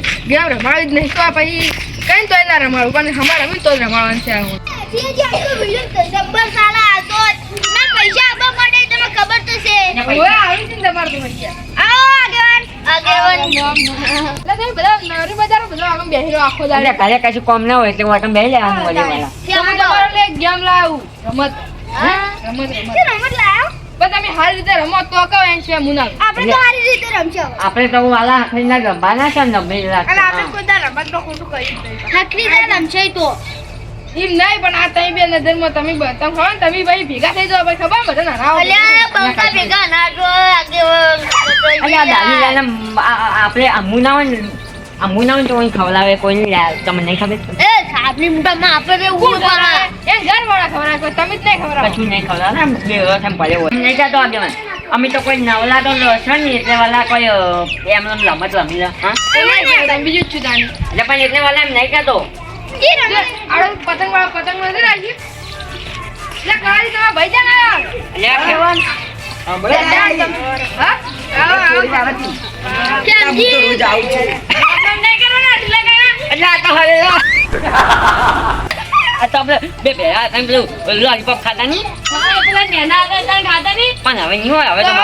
કોઈ ગેમ રમાડી જ નહીં. તો આ પછી કઈ તોય ના રમાડું પણ અમારે રમી તો જ રમાડવાનું છે હું. આવી તો કોમ ના હોય એટલે વાટમ બેસી લેવાનું તમે તમારા ગેમ લાવું. રમત. રમત રમત. પણ તમે સારી રીતે રમો તો કહો એમ છે મુનાલ. આપણે તો સારી રીતે રમશો આપણે તો વાલા ખાઈને રમવાના છે ને નબળી અને આપણે કોઈ રમત તો ખોટું કરી. હકરી રીતે રમશે તો. એમ નહીં પણ આ તમે બે નજરમાં તમે બ- તમે ખબર ને તમે ભાઈ ભેગા થઈ જાવ ભાઈ ખબર બધા ના અલ્યા બંકા ભેગા ના જો આગે આ દાદી આપણે આમું હોય ના તો કોઈ ખવડાવે કોઈ તમને નહીં ખબર? એ સાબની મોઢામાં આપણે કરે એ ઘર વાળા ખબર કોઈ તમે જ નહીં. કશું નહીં ખવડાવે. ને બે વર્ષ એમ પડે હોય. નહીં જતો આગેવાન. અમે તો કોઈ નવલા તો છો એટલે વાલા કોઈ અ, એમ એમ રમત રમી લે. હા? બીજું છું તાની. એટલે પણ એટલે વાલા એમ નહીં કહેતો. પતંગ વાળો નથી તમારા ભાઈ હા? આવો, આવો. એટલે ગયા? એટલે આ તો હવે આ તો આપણે નહીં પેલા નેના હતા તો.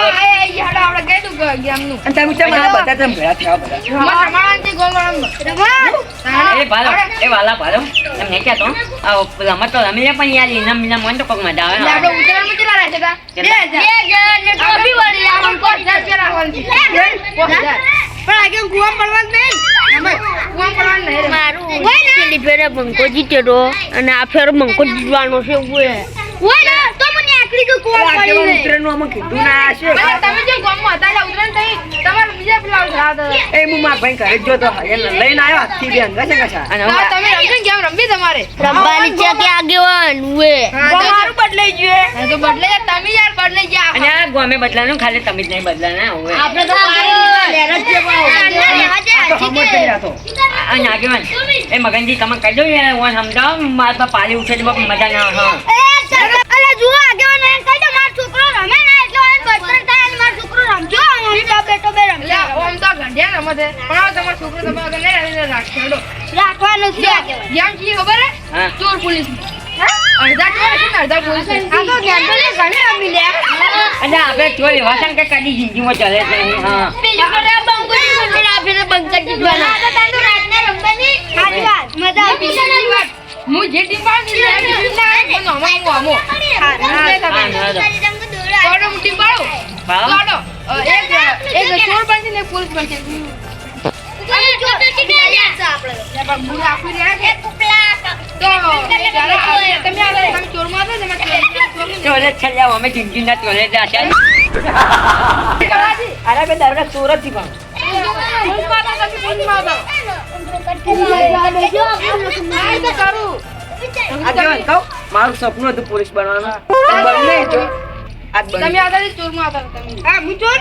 એ ભાલો એ વાલા ભાલો એમ ક્યાં કહેતો આ રમત તો રમી લે પણ તો આવે નહીં રે. મારું પેલી ફેરે બંકો જીત્યો અને આ ફેર બંકો જીતવાનો છે ઓય તો મને કોણ આ કેવા ઉતરેનું આમાં કીધું ના હશે. તમે જે ગામમાં હતા એટલે ઉત્તરાયણ થઈ, તમારે બીજા પેલા ઉઠાવતા એ હું મારા ભાઈ ઘરે જ જોતો એને લઈને આવ્યો હાથથી બે અંગા છે અને તમે રમજો ને રમવી તમારે? રમવાની છે કે આગેવાન ઓએ હા, તો- હા, તો બદલાઈ તમે યાર બદલાઈ ગયા. અને આ ગમે બદલાનું ખાલી તમે જ નહીં બદલાના હવે આપણે તો તો હમત કરી રાખો એ મગનજી તમે કહી દો યાર હું સમજાવો મારા પાલી ઉઠે મજા ના આવે. અરે જુઓ આગેવાન એમ કહી દો મારો છોકરો રમે ને એટલે એને બચપન થાય અને મારો છોકરો રમજો અમે તો બેટો બે એટલે રમત છે. પણ તમારો છોકરો તમારા આગળ નહીં રમીને રાખશે. રાખવાનું છે ધ્યાન એ ખબર હે? હા ચોર પોલીસ અડધા ચોર છે ને અડધા પોલીસ. આ તો ગેમ તો લે ઘણી રમી લે એટલે આપણે ચોરી વાસણ કે કદી જિંદગીમાં ચલે જ નહીં હા પેલી ફેરે આ બંકો જીતવાનો આ ફેરે બંકા જીતવાનો આ તો તાંડુ રાતના રમવાની સારી વાત મજા આવી વાત, હું જે ટીમ પાડું ને એ ટીમ ના આવે, મને આમાં હું આમો. હા, હા, હા, હા. તો હું ટીમ પાડું. પાડો. એક એક ચોર બનશે ને પોલીસ પણ. છે. સુરતથી પણ મારું સપનું હતું પોલીસ બનવાનું. તમે આગળ ચોરમાં હતા તમે. હા હું ચોર?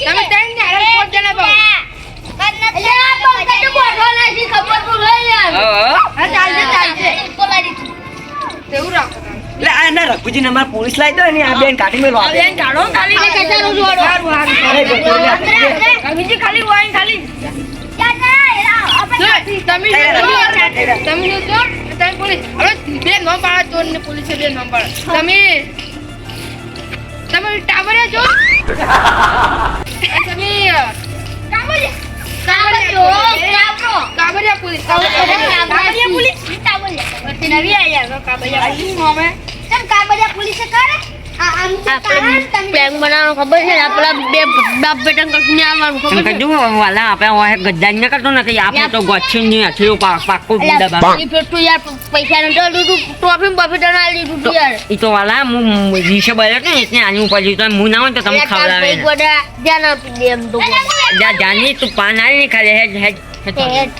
તમે ત્રણ જણા રઘુજી ને પોલીસ લાવી દો ને આ બેન કાઢી મેલો આપે સારું, સારું. અરે જતો રે આ. બીજી ખાલી હોય ખાલી. તમે જો, તમે જો તમે પોલીસ હવે બે નામ પાડો ચોર ને પોલીસે બે નામ પાડો. તમે તમે ટાવરે છો? તમે કાબરિયા પોલીસ કાબરિયા પોલીસ પ્લેન બનાવવાનો ખબર છે ને? બે બાપ બેટા કશું આવવાનું ખબર છે? કીધું વાલા આપણે ઓહે ગદ્દાર ન કરતો નથી આપણે તો ગોચ્છું નહીં અથડું પા- પાક્કું દબા એ પેટું યાર પૈસા નથી લીધું ટ્રોફી બફી ટન આલી દીધું યાર. ઈ તો વાલા હું વિશે બોલ્યો ને એટલે આની ઉપર તો હું ના હોય તો તમે ખવડાવે એક વડા ધ્યાન આપી દે એમ તો. જા જાની તું પાન આવી ને ખાલી હેડ હેડ હેડ.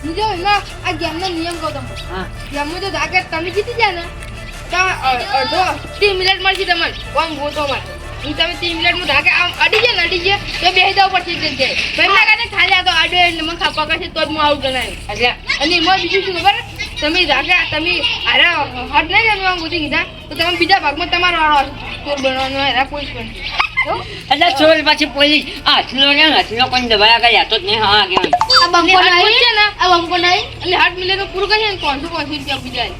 બીજો એમાં આ ગેમનો નિયમ કહું તમને. હા. ગેમમાં જો ધાકે તમે જીતી જાય ને? અડધો? ત્રીસ મિનિટ મળશે તમને. કોણ ગોતો માટે હું તમે ત્રીસ મિનિટમાં ધાકે આમ અડી જાય ને અડી જાય તો બે જવું પડશે જગ્યાએ. ભાઈ ના કારણે ખાલી આ તો આડો એટલે મને ખા પકડશે તો જ હું આવું ગણાય. એટલે અને એમાં બીજું શું ખબર? તમે ધાકે તમે હારા હટ નહીં જવાનું આમ ગોતી કીધા. તો તમે બીજા ભાગમાં તમારો વાળો ચોર બનવાનો હારા પોલીસ પણ એવું? એટલે ચોર પછી પોલીસ હાથલો ને હાથલો પણ દબાયા કઈ? તો જ નહીં હા આગળ આ બંકો નહીં? પહોંચે ને. આ બંકો નહીં? એટલે હાથ મિનિટમાં પૂરું કરીએ ને પાંચસો પાંચસો રૂપિયા બીજા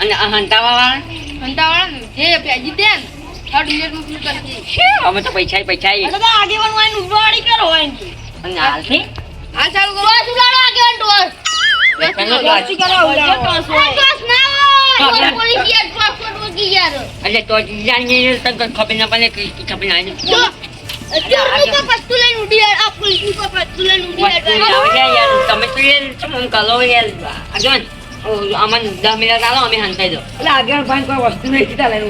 અને આ હંતાવા વાળા હંતાવાળા ને? જે પ્યાજી દે. અમે તો પૈસા પૈસા ઉડવાડી કરો હોય અને હાલથી હાલ ચાલુ કરો. ટોસ ઉડાડો ટોસ એટલે તો જાણીએ ખબર ના પડે કઈ ખબર ના પડે. તો યાર તમે તો યાર શું કરો યાર. આગળ. અમને દસ મિનિટ એટલે આગળ ભાઈ વસ્તુ નહીં કીધા લઈને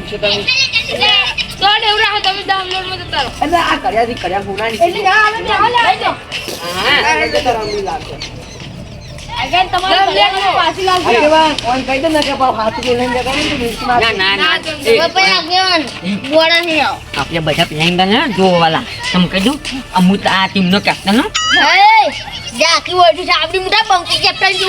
તમે તો તમે જા આવી હા એટલે તો લાગશે. આગળ દસ પાછી લાવજો. આગેવાન, ઓન કહી દો ને કે ને ના ના ના ના, આપણે બધા પ્લેન ને જોવા તમે કહી અમુક આ ટીમનો કેપ્ટન હો હે જાકી વોટી સાબડી બંકી કેપ્ટન જો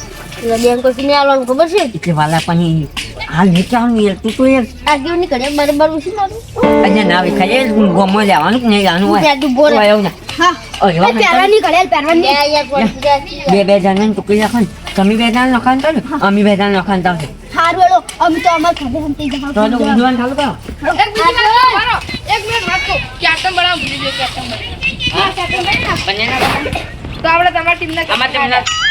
બેન ને ને કોઈ ને આલો ખબર છે? એટલે વાલા પણ હાલ યાર તું તો યારની બરાબર મારું અહીંયા ના વિખાય ગોમાં લેવાનું કે નહીં લેવાનું હોય. તું બોલ આવ્યો ને. હા. અરે વાહ, ની કરે ની યાર બે બે જણાને ટુકડી નાખો તમે બે જણા નખાન તો ને અમે બે જણા નખાન તો હારું હેલો. અમે તો અમાર કરો. એક. એક મિનિટ ભૂલી ગયો ના આપણે તમારા captain તમને હા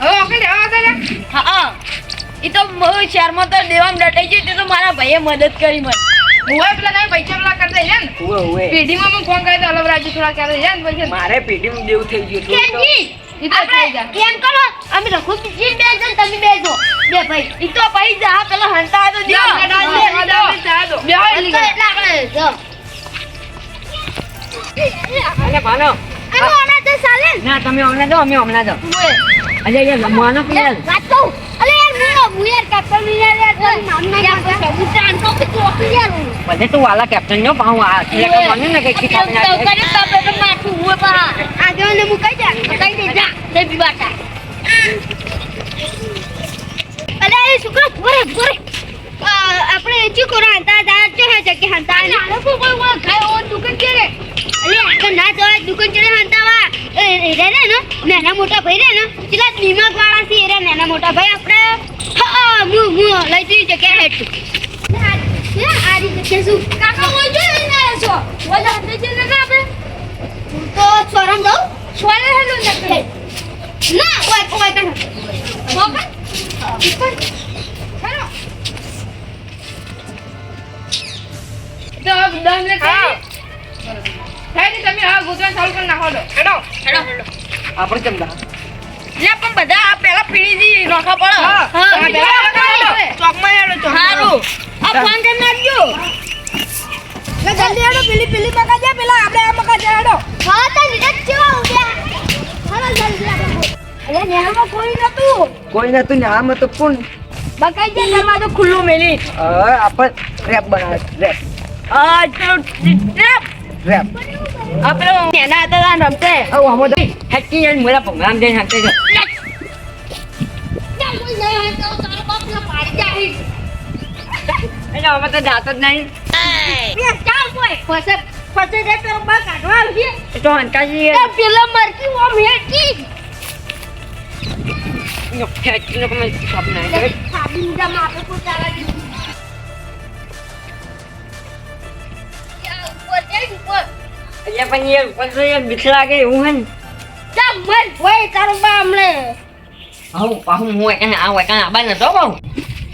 હવે ઓકે રહેવા કરે હા. એ તો બહુ શહેરમાં તો દેવામાં ડટાઈ ગઈ તે તો મારા ભાઈએ મદદ કરી મને. હું પેલા તમે પૈસા પેલા કરતા રહ્યા ને ઉવે ઉવે. પેઢીમાં ફોન કર્યો અલગ રાજુ થોડા ક્યારે રહ્યા ને પૈસા મારે પેટીમાં દેવું થઈ ગયું હતું કરો? અમે રખો બીજી બે જણ તમે બે જો. બે ભાઈ ઈ તો ભાઈ જા પેલા હંતા તો એટલે આપણે જો. અને માનો અમે ઓના તો ચાલે ના? તમે હમણાં દો અમે હમણાં દો અરે યાર રમવાનો કે યાર? વાત કહું અલે યાર હું હું યાર કાકા મી યાર યાર નામ ના યાર સબૂત આન તો કે ચોકી યાર બધે તું વાલા કેપ્ટન નો પાઉં આ એટલે કે મને ને કે કી તો કાપી નાખે. કરે તો માથું હું પા આગળ ને મુકાઈ જા મુકાઈ દે જા લે બીબાટા અલે એ છોકરો પોરે પોરે આપણે એચી કોરા? હતા દા જો હે જકે હંતા ને આલો કોઈ વા ખાય ઓ દુકાન ચેરે અલે આ ના જવા દુકાન ચેરે હતા વા એ રે રે ને નાના મોટા ભાઈ રે ને પેલા દિમાગ વાળા છે રે નાના મોટા ભાઈ આપણે. હા મુ મુ લઈ જઈ જકે હેડ આ રીતે કે શું? કાકા ઓય જોઈ ને છો. ઓલા હાથે છે ને આપણે? તો છોરામ દઉં છોરે હેલો ના ઓય ઓય કણ ઓકે તો થઈ ગઈ. થઈ તમે આ ગોતવાનું ચાલુ કરી નાખો દો હેડો. હેડો. હેડો. આપણે કેમ દા લે પણ બધા આ પેલા પીડીજી નોખા પડો. હા. ચોકમાં હેલો, ચોકમાં. હારું. આ ફોન કેમ નાખજો. લે, જલ્દી હેડો પેલી પેલી મકા જા પેલા આપણે આ મકા જા હેડો. હા તો લીધા જ છે ઉડ્યા હાલો જલ્દી આપણે અરે નેહામાં કોઈ નતું. કોઈ નતું ને તો કોણ? બકાઈ જાય દરવાજો ખુલ્લો મેલી. હવે આપણ રેપ બનાવે રેપ. આ તો ટ્રેપ. રેપ આપણે નેના હતા તાન રમતે આવું આમાં તો હેકી યાર મોલા પંગામ જઈને હાથે જો એટલે અમે તો જાતો જ નહીં. પેલો તો હંતાજી પેલા મરકી ઓમ દે. સાબી માપે કોઈ ચાલા દીધી યા, ઉપર જાય એટલે પણ યાર ઉપર તો યાર બીક લાગે એવું હે ને જા મર હોય તારો બા હમણે આવું પાહું હું એક આ એક આબા નતો બહુ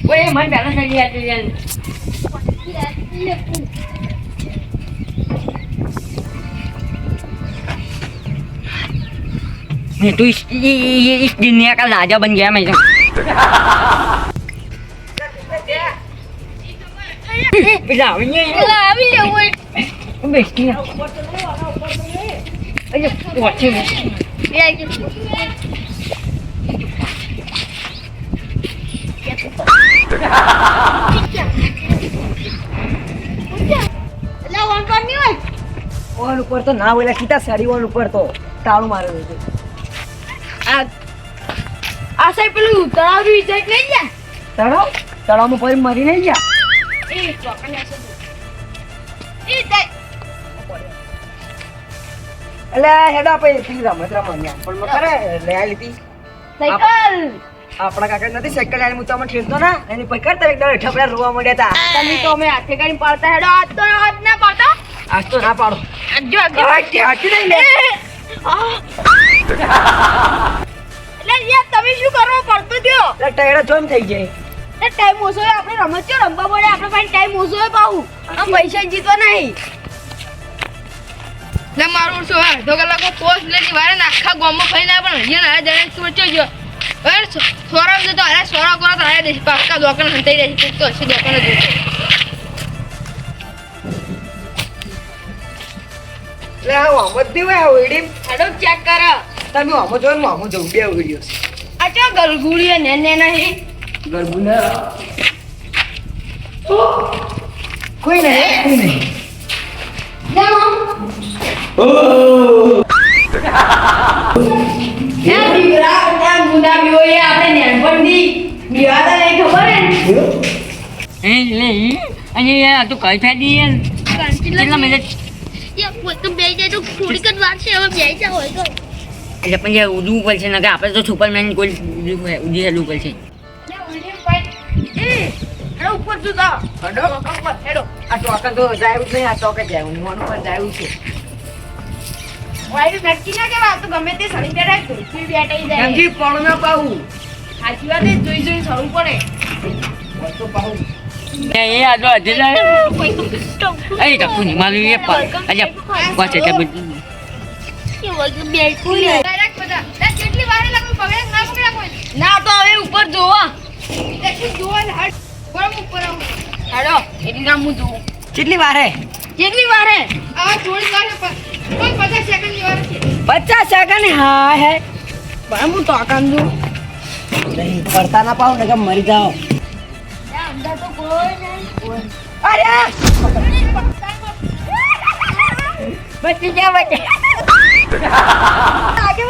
ઓય મને પહેલા થઈ ગયા છે યાર मैं तो इस ये, ये इस दुनिया का राजा बन गया मैं तो પેલા બેસી ઓન ઉપર તો ના બોલ્યા સીધા સાડી ઓન ઉપર તો તાળું મારેલું છે આ આ સાહેબ પેલું તળાવ વિજય નહીં ગયા તળાવ તળાવમાં પડી મરી નહીં ગયા એ એ એટલે હેડો આપણે પેલી રમત રમવાની પણ મેં ખરે લઈ આવી લીધી સાયકલ! આપણા કાકા નથી સાયકલ આની હું તમને ઠેરતો ના. એની પછી કરતા એકદમ ઠપડા રોવા મળ્યા હતા. તમે તો અમે હાથે કરીને પાડતા હેડો. આજ તો હાથ ના પાડતા. આજ તો ના પાડો. આજુ આજુ. ઠ્યાકી નહીં લે. એટલે યાર તમે શું કરો? પડતો થયો એટલે ટાયરા જોમ થઈ જાય. એટલે ટાઈમ ઓછો આપણે રમત ચો રમવા પડે આપણે પાસે ટાઈમ ઓછો હોય પાહુ. આ પૈસા જીતો નહીં. લે મારું શું હા અડધો કલાકો પોસ્ટ લેતી વારે ને આખા ગામમાં ફરી ના પણ હજી ના જણે વચ્ચે ગયો અરે સોરા જતો અરે સોરા કરો તો આયા દેશ. પાક્કા દોકન હંતાઈ રહી છે. તો હશે દોકન જ લે એટલે આ વામો જ નહીં હોય આ વેડી ચેક કરો. તમે આમો જો ને આમો જો બે વિડિયો છે. આ ચો ગલગુડી ને ને નહીં ગલગુના કોઈ નહીં કોઈ નહીં. એ દીકરા ત્યાં ગુલાબી એ આપણે નેનપણથી દીવાતા નહીં ખબર હે એ અને યાર તું કઈ ફેદી યાર કેટલા એટલે પણ આપણે તો સુપરમેન કોઈ ઉડી હેલું પડશે ઉપર હેડો. આ ટોકન તો જાય નહીં આ ચોકે જાય મોનું પર જાય છે ના તો ગમે તે સળી બેઠા ધોતી બેઠાઈ જાય. કેમથી પણ ના પાવું સાચી વાત એ જોઈ જોઈ સળવું પડે. તો પાવું એ એ આ જાય. એ તો કુની મારું એ પણ અજા વાંચે તે બધું. કે વગર બે કોઈ ડાયરેક્ટ બધા. લે કેટલી વાર ના પકડે કોઈ. ના તો હવે ઉપર જોવા જોવા ઉપર આવું. હેડો એટલી નામ હું જોઉં. કેટલી વારે? કેટલી વાર હે આ થોડી વાર હે પણ કોઈ પચાસ સેકન્ડની વાર છે પચાસ સેકન્ડ હા હે ભાઈ હું તો દઉં નહીં પડતા ના પાવ ને મરી જાઓ. કોઈ અરે! બચી જા બચી. આગે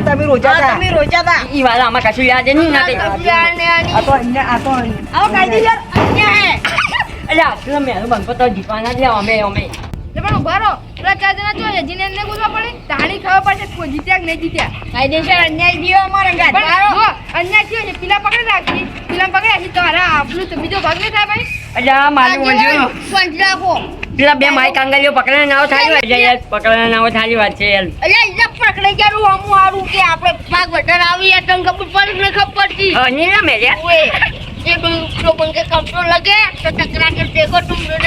તમે રોજાતા તમે રોજાતા. ઈ આમાં કશું યાદ નહીં ના આ તો અહીંયા આ તો આવો કાયદેસર અન્ય હે આટલા મેરું બંધ તો જીતવાના જ લે અમે અમે. એટલે પણ ઊભા રહો. પેલા ચાર જણા જોઈએ જીને એમને ગુજવા પડે. તાણી ખબર પડશે કે જીત્યા કે નહીં જીત્યા. કાયદેસર અન્યાય દિયો અમારે જો અન્યાય થયો છે પીલા પકડી રાખી. પીલા પકડી રાખી તો અરે આપણું તો બીજો ભાગ નહીં થાય ભાઈ. અરે આ મારું વજ્યું પંચ રાખો પેલા બે માય કાંગલીઓ પકડે નાવ થાય છે યાર પકડે નાવ થાય વાત છે યાર એટલે એટલે પકડી ગયા આમું આરું કે આપણે ભાગ વટર આવી તને ખબર પડતી? હા નહીં રમે યાર ઓએ ये कोई लोगों के कंट्रोल लगे तो टकरा कर देखो तुम लोग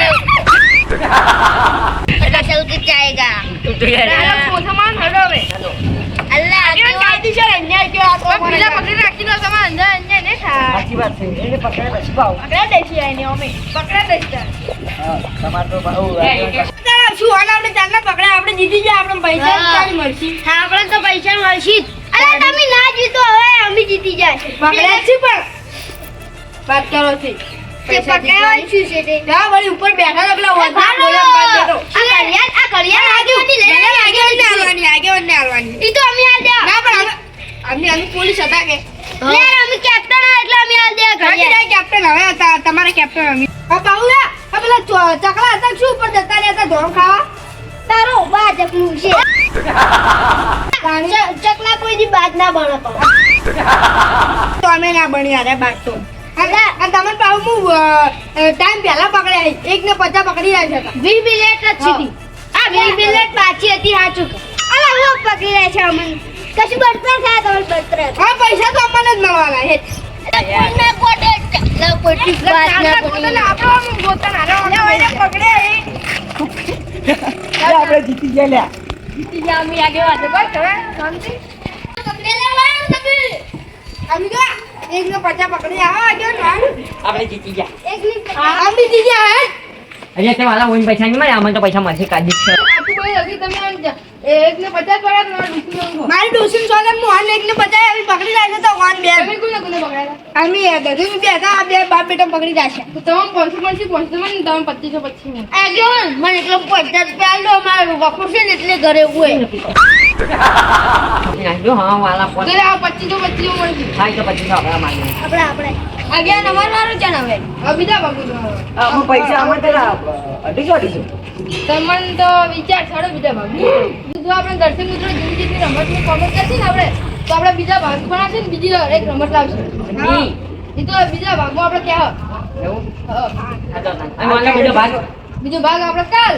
पता चल के जाएगा તું તો યાર सामान हटो वे અલ્લાહ आगे कायदेसर अन्याय क्यों आता है पीला पकड़ी रखी लो सामान अंदर अन्याय नहीं था સાચી વાત છે એને પકડે પછી પાવ पकड़ा देसी है नहीं हमें पकड़ा देता હા તમારે તો બહુ શું આના આપણે ચાલના પકડા આપણે જીતી ગયા આપણે પૈસા હા. ક્યારે મળશે હા આપણે તો પૈસા મળશે જ અરે તમે ના જીતો હવે અમે જીતી જાય પકડ્યા છે પણ વાત કરો છે. ઉપર બેઠા હતા તમારે કેપ્ટન અમી. પેલા ચકલા હતા શું ઉપર જતા રહેતા હતા ધોરણ ખાવા? તારો ચકલું છે. ચકલા કોઈ દી બાદ ના બને તો અમે ના ભણ્યા રે બાદ તો. અને અને તમે પાહુ હું ટાઈમ પહેલા પકડ્યા. એક ને પચાસ પકડી રહ્યા છે વી મિનિટ જ હતી આ વી મિનિટ પાછી હતી સાચું અલા હું પકડી રહ્યા છે અમને. કશું બળતર થાય તમારે બળતર હા પૈસા તો અમને જ મળવાના છે. કોઈના કોટે ચકલા કોટી ના આપણે પોતાના આપણે જીતી ગયા લ્યા. જીતી ગયા અમે આગે વાતે બસ હવે શાંતિ? અમે તો એક ને પચાસ પકડી આવો આગે આપણે જીતી ગયા. અમે જીતી ગયા હે. એટલે તે વાલા ઓઈન પૈસા નહીં મળે અમને તો પૈસા મળશે કાઢી છે. આટલું હજી તમે આમ એક ને પચાસ પડ્યા તમારા મારી ડોશીને સોલે હું હાલ એક ને પચાસ આવી પકડી રાખે તો વાન બે તમે કોને કોને પકડાયા? અમે દધુ બે હતા આ બે બાપ બેટા પકડી રાખે. તો તમે પાંચસો પાંચસો પાંચસો મને તમે પચીસો પચીસ આગળ મને એટલો પચાસ રૂપિયા આલો મારું વખો છે ને એટલે ઘરે હોય નાખજો હા વાલા પચીસો પચીસો મળશે. થાય તો આપણે આપણે. આગળ નંબર વાળું છે હવે? બીજા પકડી દો હવે. પૈસા આમાં પેલા અઢીસો અઢીસો તમને તો વિચાર છોડો બીજા ભાગ. જો આપણે દર્શન મિત્રો જેવી જેટલી રમતની કોમેન્ટ કરશે ને આપણે તો આપણે બીજા ભાગ પણ આવશે ને બીજી એક રમત લાવશે. ઈ. એ તો બીજા ભાગમાં આપણે ક્યાં? એવું? હા. હા તો અને વાલા બીજો ભાગ? બીજો ભાગ આપણે કાલ.